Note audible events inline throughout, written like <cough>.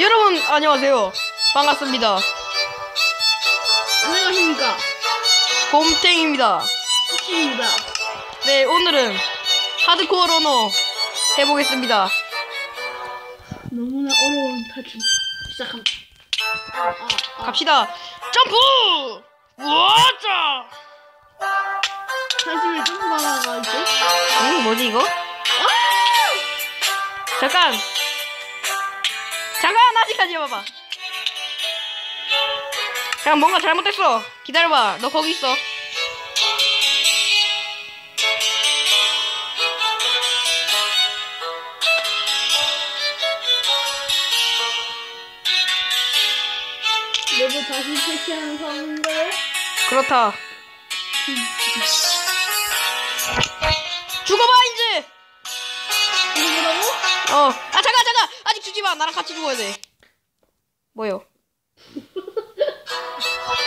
여러분 안녕하세요. 반갑습니다. 안녕하십니까. 곰탱입니다. 수치입니다. 네 오늘은 하드코어 러너 해보겠습니다. 너무나 어려운 탈출 시작합니다. 아, 아, 아. 갑시다. 점프! 와자! 탈출에 점프하다가 이제 응 뭐지 이거? 잠깐. 아직까지 봐봐. 잠깐 뭔가 잘못됐어. 기다려봐. 너 거기 있어. 내가 다시 탈출하는 상황인가요? 그렇다. 죽어봐 이제. 이거 뭐라고? 어. 아 잠깐 잠깐. 아직 죽지 마. 나랑 같이 죽어야 돼. 뭐요?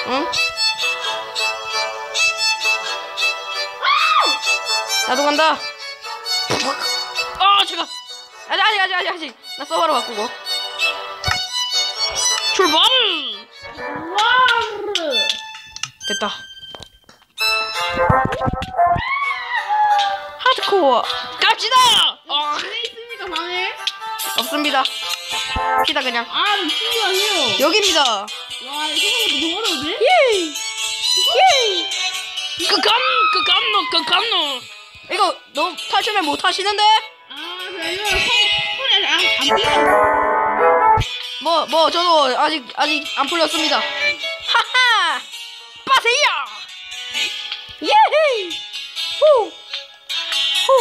응? 나도 간다. 아 잠깐. 아직 아직 아직 아직. 나 서버로 바꾸고. 출발. 됐다. 하드코어 갑시다. 어, 있습니까, 방에? 없습니다. 갑시다 그냥. 아, 미친 거 아니에요? 여기입니다. 와, 이거 너무 어려운데? 예. 예. 그 감, 그 감노, 그 감노. 이거 너무 탈출을 못 하시는데? 아, 저 이거 손, 손에 안, 안 띄어. 뭐, 뭐 저도 아직 아직 안 풀렸습니다. 하하. 빠세요. 예헤이. 후. 후.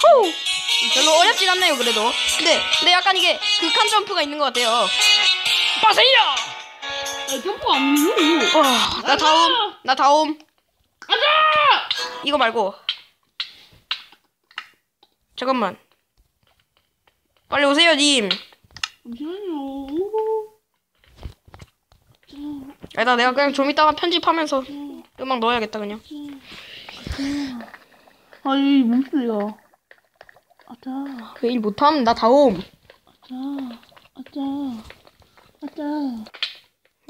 후. 별로 어렵진 않네요 그래도. 근데 근데 약간 이게 극한 점프가 있는 것 같아요. 빠세요. 야, 점프가 안 눌러. 와, 나 다음, 나 다음. 가자! 이거 말고. 잠깐만. 빨리 오세요, 님. 잠시만요. 자, 아니다, 내가 그냥 좀 이따가 편집하면서 음악 넣어야겠다, 그냥. 아, 이 몸소리가. 아자, 그일 못함, 나 다음. 아자, 아자, 아자.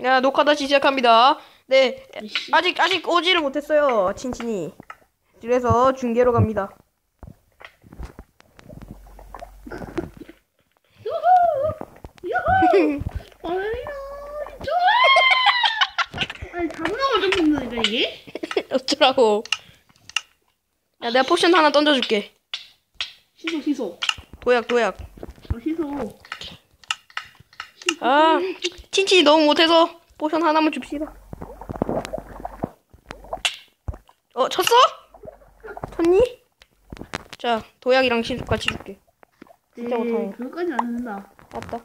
야, 녹화 다시 시작합니다. 네, 아이씨. 아직, 아직 오지를 못했어요, 친친이. 그래서 중계로 갑니다. 아니야, 좋아! 아니, 잡으라고 점프인다니까, 이게? <laughs> 어쩌라고. 야, 내가 포션 하나 던져줄게. 시소, 시소. 도약, 도약. 어, 시소. 아, 친친이 너무 못해서 포션 하나만 줍시다. 어, 쳤어? 쳤니? 자, 도약이랑 신속 같이 줄게. 진짜 못하네. 그것까지 안 된다. 맞다.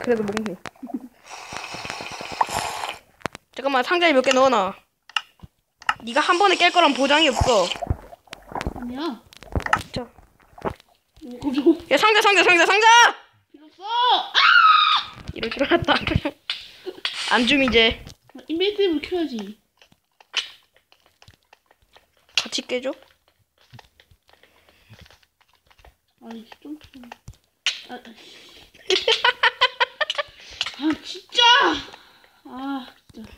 그래도 먹네. <laughs> 잠깐만, 상자에 몇 개 넣어놔. 네가 한 번에 깰 거란 보장이 없어. 아니야. 깜짝 야, 상자, 상자, 상자, 상자! 없어! 아! 이럴 줄 알았다. <laughs> 안 줌, 이제. 인벤트를 켜야지. 같이 깨줘. 아니, 좀. 좀. 아, 아, <laughs> 아, 진짜! 아, 진짜.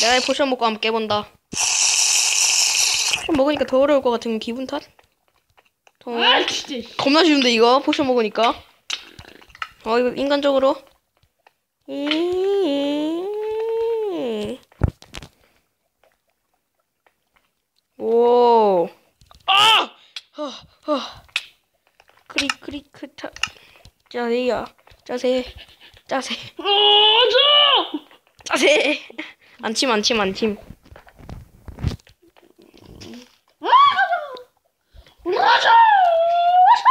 내가 이 포션 먹고 한번 깨본다. 포션 먹으니까 더 어려울 것 같은 기분 탓? 더 아, 진짜. 겁나 쉬운데 이거 포션 먹으니까. 어 이거 인간적으로. 오. 아! 어, 어. 크리 크리 크타. 자세야. 자세. 자세. 어, 저! 자세. 안침 안침 안침. 아, 가자! 가자!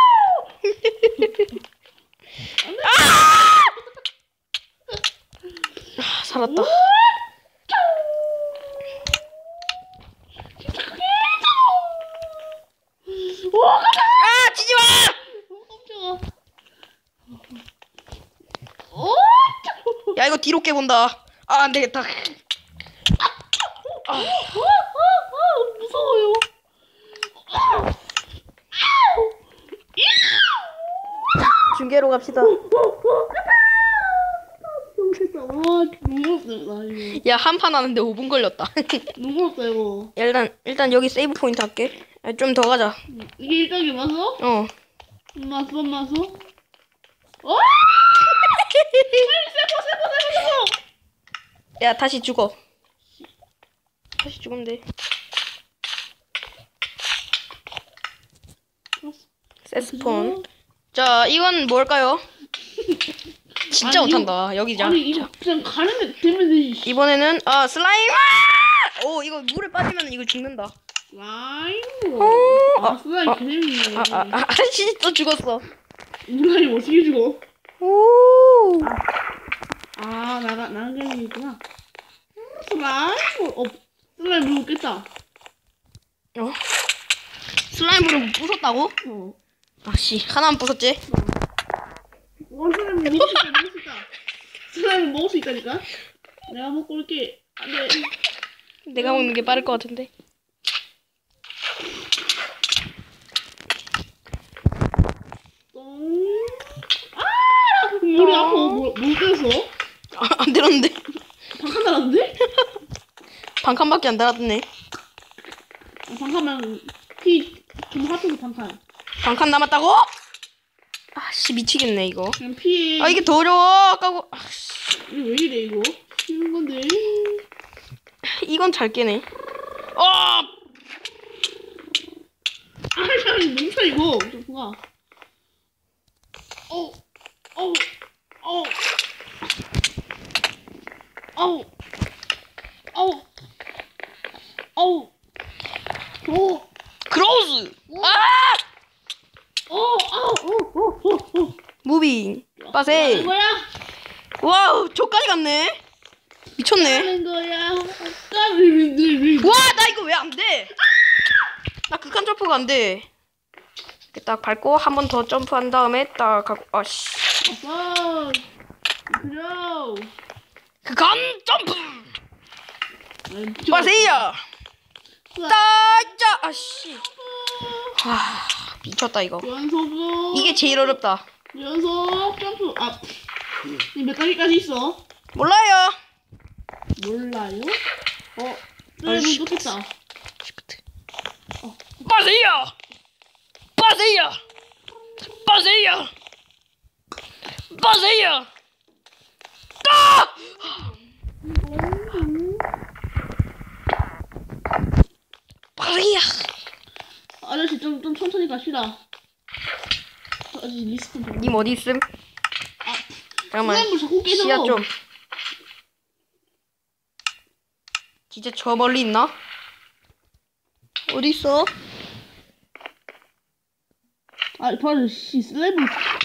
아, 살았다. 와, 가자! 아 치지 마. 어, 깜짝아. 어, 야 이거 뒤로 깨본다. 아 안 되겠다. 아, 아, 아, 무서워요. 아. 중계로 갑시다. 와, 너무 이거. 야, 한 판 하는데 5분 걸렸다. <laughs> 너무 이거. 일단, 일단 여기 세이브 포인트 할게. 좀 더 가자. 이게 1단계 맞어? 어. 맞어, 맞어? 어? 세포, 세포! 야, 다시 죽어. 다시 죽으면 돼. 세스폰. 자, 이건 뭘까요? 진짜 아니, 못한다. 여기자. 아니, 이거 그냥 가는 데 되면 되지. 이번에는 아 슬라임. 아! 오 이거 물에 빠지면 이거 죽는다. 어, 아, 슬라임 개재밌네. 아, 아, 아, 아씨 또 죽었어. 슬라임 어떻게 죽어? 오. 아, 나가, 나는 개념이 있구나. 슬라임, 어, 슬라임 물고 깼다. 어? 슬라임으로 부쉈다고? 어. 아 씨 하나만 부쉈지? 와, 슬라임 먹을 수 있다, 먹을 수 있다. 슬라임 먹을 수 있다니까? 내가 먹고 올게. 안 돼. 내가 먹는 게 빠를 것 같은데. 똥. 아! 머리 아파. 뭐, 뭐 때렸어? 아, 안 들었는데. 방칸 달았는데? 반칸밖에 안 달았네. 아, 방칸만 피, 좀 하트도 방칸. 반칸 남았다고? 아씨 미치겠네 이거. 그냥 피해. 아 이게 더 어려워. 아까고. 아씨 이거 왜 이래, 이거? 쉬운 건데. 이건 잘 깨네. 어. 아, 야, 멈춰, 이거. 좀 봐. 어, 어, 어. 어우, 어우, 어우, 오, 크로우즈. 아! 어. 무빙. 빠세. 거야? 와우 저까지 갔네. 미쳤네. 하는 거야? 아까 왜, 왜, 왜, 왜. 와나 이거 왜 안 돼? 나 극한 점프가 안 돼. 이렇게 딱 밟고 한 번 더 점프한 다음에 딱 가고 아씨 아빠, 그려. 극한 점프. 우와. 따자 아씨. 와 미쳤다 이거. 연속으로. 이게 제일 어렵다. 연속 점프. 아, 이몇 단계까지 있어? 몰라요. 몰라요? 어. 쓰레기 좋겠다. 시프트. 빠세야. 빠세야. 빠세야. 빠세야. 아! 빠세야. 아저씨 좀, 좀 천천히 갑시다. 아직 리스폰 좀. 님 어디 있음? 아, 잠깐만. 슬라임을 자꾸 깨져. 시야 좀. 진짜 저 멀리 있나? 어디 있어? 아, 바로 씨 슬라임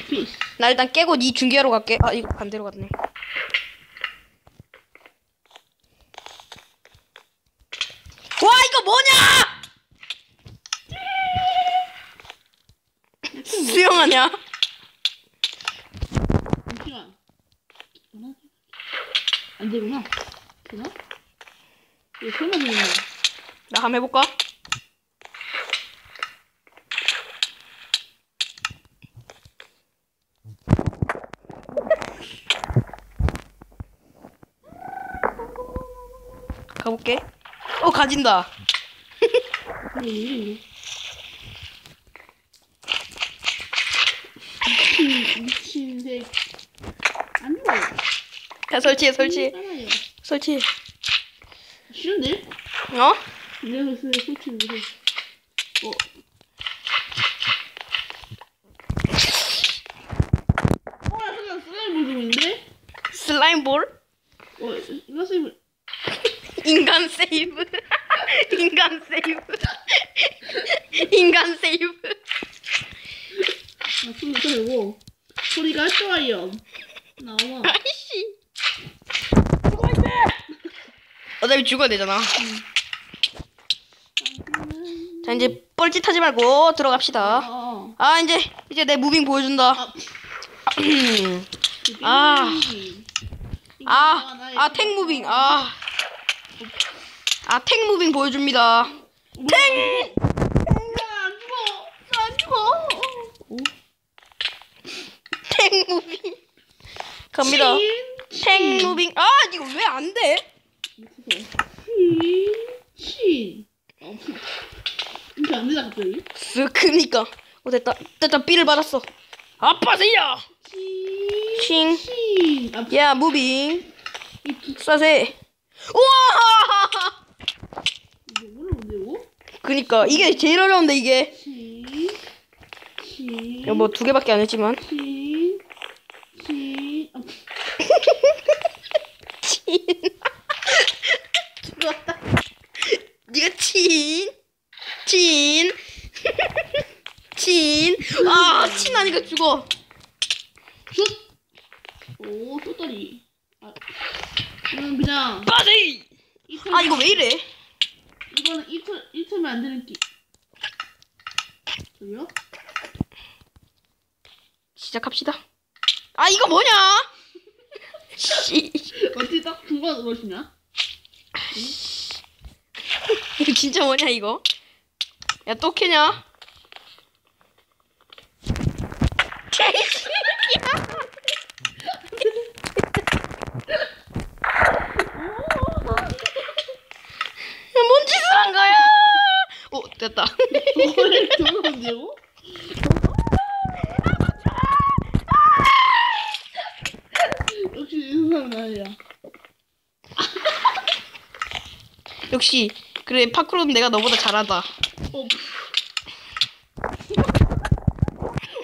피스. 나 일단 깨고 네 중계하러 갈게. 아 이거 반대로 갔네. 와 이거 뭐냐? <laughs> 수영하냐? 잠시만. 안 되구나. 되나? 이거 설마 되겠네. 나 한번 해볼까? 가볼게. 어 가진다. 미친. 안 좋아. 야 설치해 설치해. 설치해. 쉬운데? 어? 그 설치 못해. 어. 어, 슬라임 모드인데? 슬라임 볼? 어, 이거 슬라임. 인간 세이브. <laughs> 인간 세이브. <laughs> 인간 세이브. 나 숨을 들고 소리가 좋아요. 나와. 아이씨. 어차피 죽어야 되잖아. 자 이제 뻘짓하지 말고 들어갑시다. 어. 아 이제 이제 내 무빙 보여준다. 아, <clears throat> 아. 아, 아, 탱 무빙. 아. 아, 탱 무빙 보여줍니다. 탱! 나안 죽어. 나안 죽어. 오. 탱 무빙. 갑니다. 탱 무빙. 아 이거 왜 안 돼? 신, 이렇게 안 되나 갑자기? 쓱 크니까. 어 됐다. 됐다. B를 받았어. 아빠세요. 신. 아, 야 무빙. 싸세. 우와. 이거 어려운데요? 그니까 이게 제일 어려운데 이게. 뭐 두 개밖에 안 했지만. 신, 신. 아, 친. 죽었다. <laughs> 네가 친. 친. <laughs> 친. 아, 친 하니까 죽어. 슛! 오, 또다리. 아, 이건 그냥, 빠지. 아, 이거 왜 이래? 이거는 이틀, 이틀면 안 되는 끼. 저기요? 시작합시다. 아, 이거 뭐냐? <laughs> 씨. 어떻게 딱 중간에 넣으시냐? 이거 진짜 뭐냐, 이거? 야, 또 캐냐? 뭔 짓을 한 거야? 오, 됐다. 역시 이 사람은 아니야. 역시, 그래, 파크로는 내가 너보다 잘하다. 어.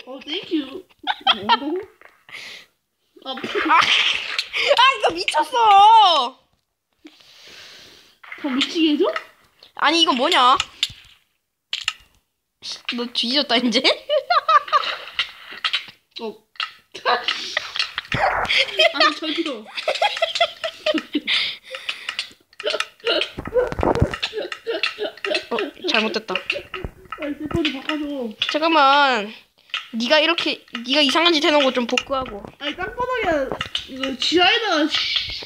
어, 땡큐. 아, 아, 이거 미쳤어! 더 미치게 해줘? 아니, 이거 뭐냐? 너 뒤졌다, 이제? <laughs> 어. 아니, 저기요. 어, 잘못됐다. 내 거리 바꿔줘. 잠깐만. 네가 이렇게 네가 이상한 짓 해놓은 거 좀 복구하고 아니, 땅바닥에, 이거 지하에다가, 씨.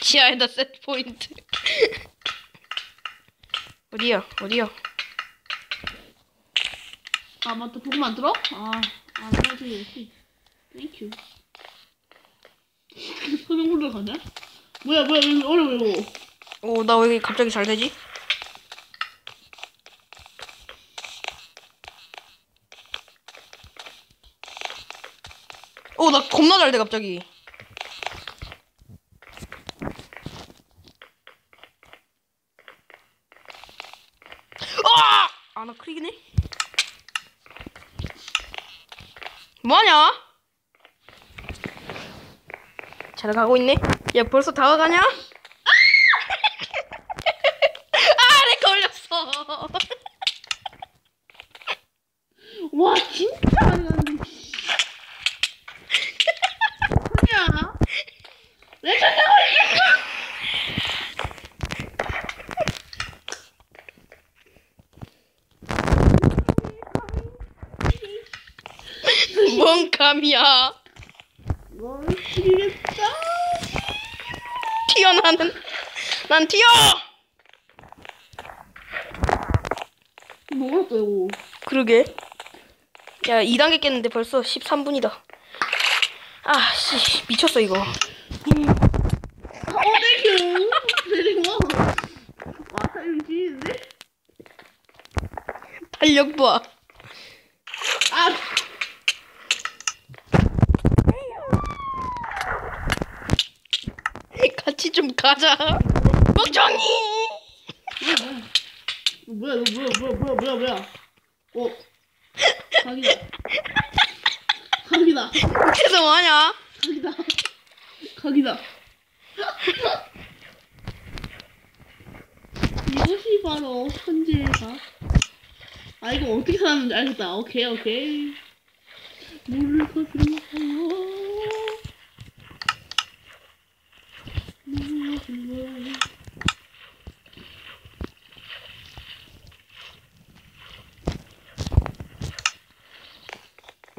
지하에다 세트 포인트. <laughs> 어디야? 어디야? 아, 맞다. 보금 안 들어? 아, 아, 맞지. 역시. 땡큐. 소경물로 가냐? 뭐야, 뭐야, 왜 어려워, 이거. 오, 나 왜 갑자기 잘 되지? 오, 나 겁나 잘 돼, 갑자기. 아! 아, 나 크릭이네? 뭐하냐? 잘 가고 있네? 야, 벌써 다가가냐? 아, <laughs> 내 걸렸어. 와, 진짜 많이 가는데. 뭐냐? 왜 저냐고, 뭔 감이야? 뭘 죽이겠다. 튀어 나는. 난 튀어! 뭐 어렵다, 이거. 그러게. 야, 2단계 깼는데 벌써 13분이다. 아, 씨, 미쳤어, 이거. 어, 땡큐. 내리고. 와, 지는데? 탄력 봐. 아, 같이 좀 가자. 멍청이! 뭐야, 너 뭐야, 뭐야, 뭐야, 뭐야, 뭐야. 어, 각이다. 각이다. 밑에서 뭐하냐? 각이다. 각이다. 이것이 바로 천재의 각. 아, 이거 어떻게 살았는지 알겠다. 오케이, 오케이. 물을 거슬러. 물을 거슬러.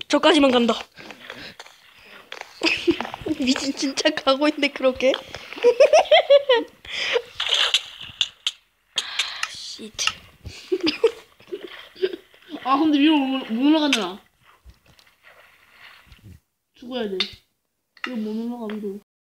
저까지만 간다. <laughs> 미친 진짜 가고 있는데 그렇게? <laughs> 시트. <laughs> 아 근데 위로 못, 못 올라가잖아 죽어 죽어야 돼. 이거 못 올라가 위로.